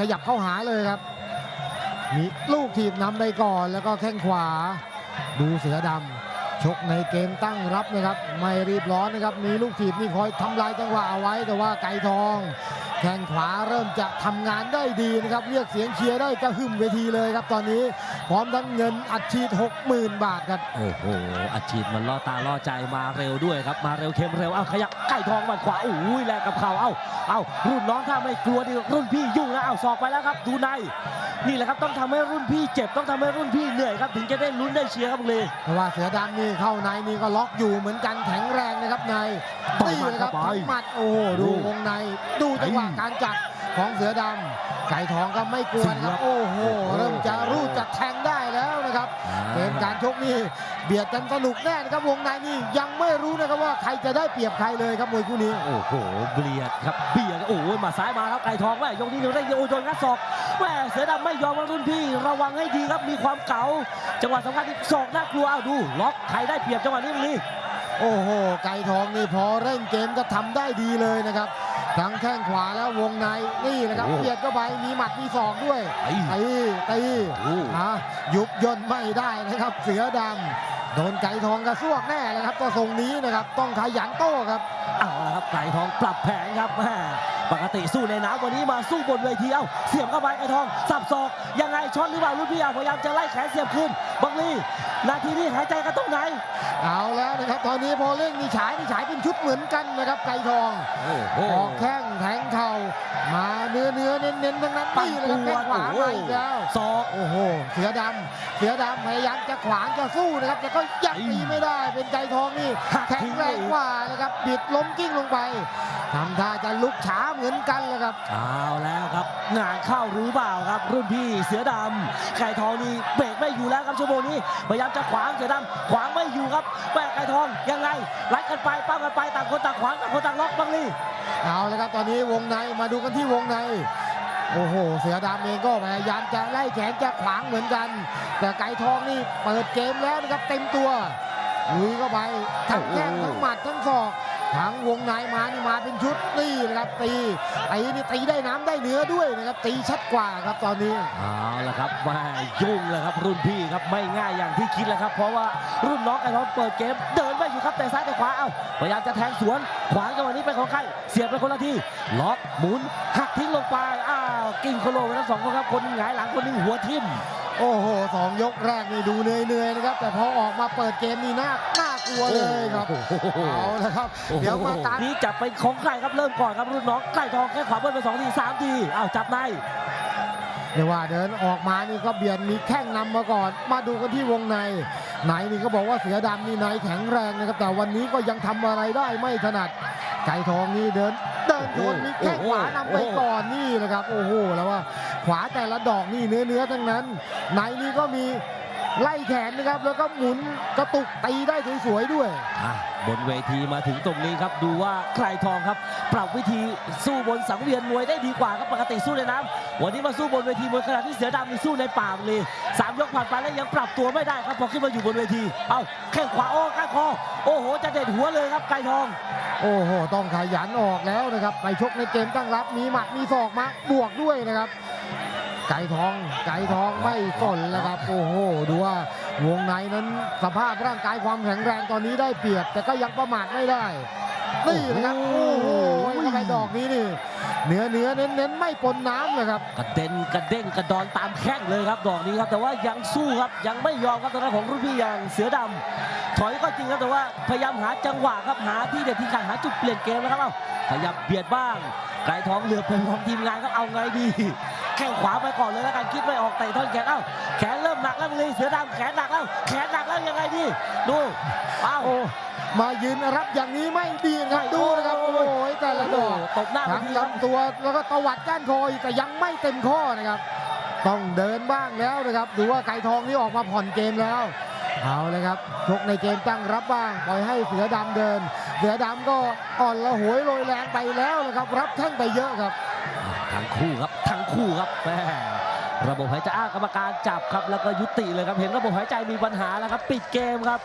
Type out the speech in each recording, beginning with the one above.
ขยับเข้าหาเลยครับ มีลูกถีบนำไปก่อนแล้วก็แข้งขวา ดูเสือดำชกในเกมตั้งรับนะครับ ไม่รีบร้อนนะครับ มีลูกถีบนี่คอยทำลายจังหวะเอาไว้แต่ว่าไก่ทอง แข้งขวาเริ่มจะทำงานได้ดีนะครับ เรียกเสียงเชียร์ได้กระหึ่มเวทีเลยครับ ตอนนี้พร้อมทั้งเงินอัดฉีด 60,000 บาทครับ โอ้โห อัดฉีดมันล่อตาล่อใจมาเร็วด้วยครับ มาเร็วเข้มเร็ว เอาขยับไก่ทองหมัดขวาโอ้ยแลกกับเข่าเอาเอารุ่นน้องถ้าไม่กลัวดิรุ่นพี่ยุ่งนะเอาศอกไปแล้วครับดูในนี่แหละครับต้องทำให้รุ่นพี่เจ็บต้องทำให้รุ่นพี่เหนื่อยครับถึงจะได้ลุ้นได้เชียร์ครับบุรีเพราะว่าเสือดำนี่เข้าในนี่ก็ล็อกอยู่เหมือนกันแข็งแรงนะครับ ในต่อยนี่หมัดนะครับเข้าไปทั้งหมัดโอ้โหดูโอ้วงใน ดูจังหวะไอ้การจับของเสือดำไก่ทองก็ไม่กลัวนะครับเสือโอ้โหโอ้โห เริ่มจะรูดจะแทงได้แล้วนะครับเกมการชกนี่เบียดกันสนุกแน่นะครับวงในนี่ยังไม่รู้นะครับว่าใครจะได้เปรียบใครเลยครับมวยคู่นี้โอ้โหเบียดครับเบียดโอ้ยมาซ้ายมาครับไก่ทองแม่ยกนี้ยังได้โอ้ยโดนงัดศอกแม่เสือดำไม่ยอมว่ารุ่นพี่ ระวังให้ดีครับมีความเก๋าจังหวะสำคัญที่ศอกน่ากลัวเอาดู ล็อกใครได้เปรียบจังหวะนี้บุรี โอ้โห ไก่ทองนี่พอเร่งเกมก็ทำได้ดีเลยนะครับ ทั้งแข้งขวาแล้ววงในนี่นะครับโอ้โหเบียดเข้าไปมีหมัดมีศอกด้วยไอ้ตีตีโอ้อะยุบย่นไม่ได้นะครับ เสือดำโดนไก่ทองกระซวกแน่เลยครับตัวทรงนี้นะครับต้องขยันโต้ครับเอาละครับไก่ทองปรับแผนครับแม่ปกติสู้ในน้ำวันนี้มาสู้บนเวทีเอ้าเสียบเข้าไปไก่ทองสับศอกยังไงช็อตหรือเปล่ารุ่นพี่อะพยายามจะไล่แขนเสียบคืนบังลีนาทีนี้หายใจกันตรงไหนเอาแล้ว นะครับ ตอนนี้พอเร่งนี่ฉายนี่ฉายเป็นชุดเหมือนกันนะครับไก่ทองโอ้โห ออกแข้งแทงเข่ามาเนื้อเนื้อเน้นเน้นๆทั้งนั้นปั่นนี่เลยครับปแข้งวดขวาโอ้โหมาอีกแล้ว ศอก โอ้โห เสือดำ เสือดำพยายามจะขวางจะสู้นะครับ แต่ก็ยังตีไม่ได้ เป็นใจทองนี่หักแข็งทิ้งแรเลย งกว่านะครับ บิดล้มกิ้งลงไปทำท่าจะลุกช้าเหมือนกันเลยครับ เอาแล้วครับงานเข้าหรือเปล่าครับ รุ่นพี่เสือดำไก่ทองนี่เบรกไม่อยู่แล้วครับชั่วโมงนี้พยายามจะขวางเสือดำขวางไม่อยู่ครับแม่ ไก่ทองยังไงไล่กันไปป้ากันไปต่างคนต่างขวางต่างคนต่างล็อกบังลีเอาเลยครับตอนนี้วงในมาดูกันที่วงในโอ้โห เสือดำเองก็พยายามจะไล่แขนจะขวางเหมือนกัน แต่ไก่ทองนี่เปิดเกมแล้วนะครับเต็มตัวลุยเข้าไปทั้งแข้งทั้งหมัดทั้งศอก ทั้งวงในมานี่มาเป็นชุดนี่นะครับตีตีนี่ตีได้น้ำได้เนื้อด้วยนะครับตีชัดกว่าครับตอนนี้เอาละครับว่ายุ่งเลยครับรุ่นพี่ครับไม่ง่ายอย่างที่คิดแล้วครับ เพราะว่ารุ่นน้องไก่ทองเปิดเกมเดินไม่อยู่ครับแต่ซ้ายแต่ขวาเอ้าพยายามจะแทงสวนขวางจังหวะนี้เป็นของใครเสียบไปคนละทีล็อกหมุนหักทิ้งลงไปอ้าวกิ้งโคโลไปทั้งสองคนครับคนหนึงหงายหลังคนหนึงหัวทิ่มโอ้โหสองยกแรกนี่ดูเหนื่อยๆนะครับแต่พอออกมาเปิดเกมนี่น่าน่า กลัวเลยครับโอ้โหเอาละครับ เดี๋ยวมาตามนี่จับเป็นของใครครับเริ่มก่อนครับรุ่นน้องไก่ทองแค่ขวาเบิ้ลไปสองทีสามทีอ้าวจับในเดี๋ยวว่าเดินออกมานี่ก็เบียดมีแข้งนำมาก่อน มาดูกันที่วงในไหนนี่ก็บอกว่าเสือดำนี่ในแข็งแรงนะครับ แต่วันนี้ก็ยังทำอะไรได้ไม่ถนัด ไก่ทองนี่เดินเดินชนมีแข้งขวานำไปก่อนนี่แหละครับ โอ้โหแล้วว่าขวาแต่ละดอกนี่เนื้อเนื้อๆทั้งนั้นในนี่ก็มี ไล่แขนนะครับ แล้วก็หมุนกระตุกตีได้สวยๆด้วย อะบนเวทีมาถึงตรงนี้ครับ ดูว่าไก่ทองครับ ปรับวิธีสู้บนสังเวียนมวยได้ดีกว่าครับปกติสู้ในน้ำวันนี้มาสู้บนเวทีมวยขณะที่เสือดำมีสู้ในป่าเลยสามยกผ่านไปแล้วยังปรับตัวไม่ได้ครับพอขึ้นมาอยู่บนเวที เอ้าแข้งขวาโอ้ก้านคอโอ้โห จะเด็ดหัวเลยครับไก่ทอง โอ้โห ต้องขยันออกแล้วนะครับ ไปชกในเกมตั้งรับ มีหมัด มีศอกมาบวกด้วยนะครับ ไก่ทอง ไก่ทองไม่สนแล้วครับ โอ้โห ดูว่าวงในนั้นสภาพร่างกายความแข็งแรงตอนนี้ได้เปรียบ แต่ก็ยังประมาทไม่ได้นี่นะครับ โอ้โหเข้าไปดอกนี้นี่เนื้อเนื้อเน้นเน้นๆไม่ปนน้ำเลยครับ กระเด็นกระเด้งกระดอนตามแข้งเลยครับดอกนี้ครับ แต่ว่ายังสู้ครับยังไม่ยอมครับตอนนั้นของรุ่นพี่อย่างเสือดำถอยก็จริงครับแต่ว่าพยายามหาจังหวะครับหาที่เด็ดที่ขาดหาจุดเปลี่ยนเกมนะครับเอ้าขยับเบียดบ้างไก่ทองเหลือเป็นของทีมงานครับเอาไงดี แข้งขวาไปก่อนเลยแล้วกันคิดไม่ออกเตะท่อนแขนเอ้าแขนเริ่มหนักแล้วมึงเลยเสือดำแขนหนักแล้วแขนหนักแล้วยังไงดีดูเอ้าโอ้มายืนรับอย่างนี้ไม่ดีครับดูนะครับโอ้โหแต่ละดอกตบหน้าทั้งไปทีครับลำตัวแล้วก็ตวัดก้านคออีกแต่ยังไม่เต็มข้อนะครับ ต้องเดินบ้างแล้วนะครับดูว่าไก่ทองนี่ออกมาผ่อนเกมแล้วเอาเลยครับชกในเกมตั้งรับบ้างปล่อยให้เสือดำเดิน เสือดำก็อ่อนละหวยโรยแรงไปแล้วนะครับ รับแท่งไปเยอะครับ ทั้งคู่ครับ ทั้งคู่ครับแม่ระบบหายใจอ้ากรรมการจับครับ แล้วก็ยุติเลยครับ เห็นระบบหายใจมีปัญหาแล้วครับ ปิดเกมครับ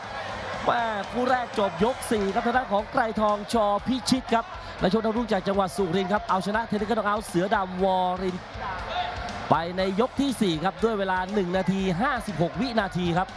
แม่คู่แรกจบยก 4 ครับทางด้านของไกรทองชอพิชิตครับและชนดาวรุ่งจากจังหวัดสุรินทร์ครับ เอาชนะเทนนิสกระดองเอาเสือดำวอริน ไปในยกทีสี่4 ครับ ด้วยเวลา 1 นาที 56 วินาทีครับ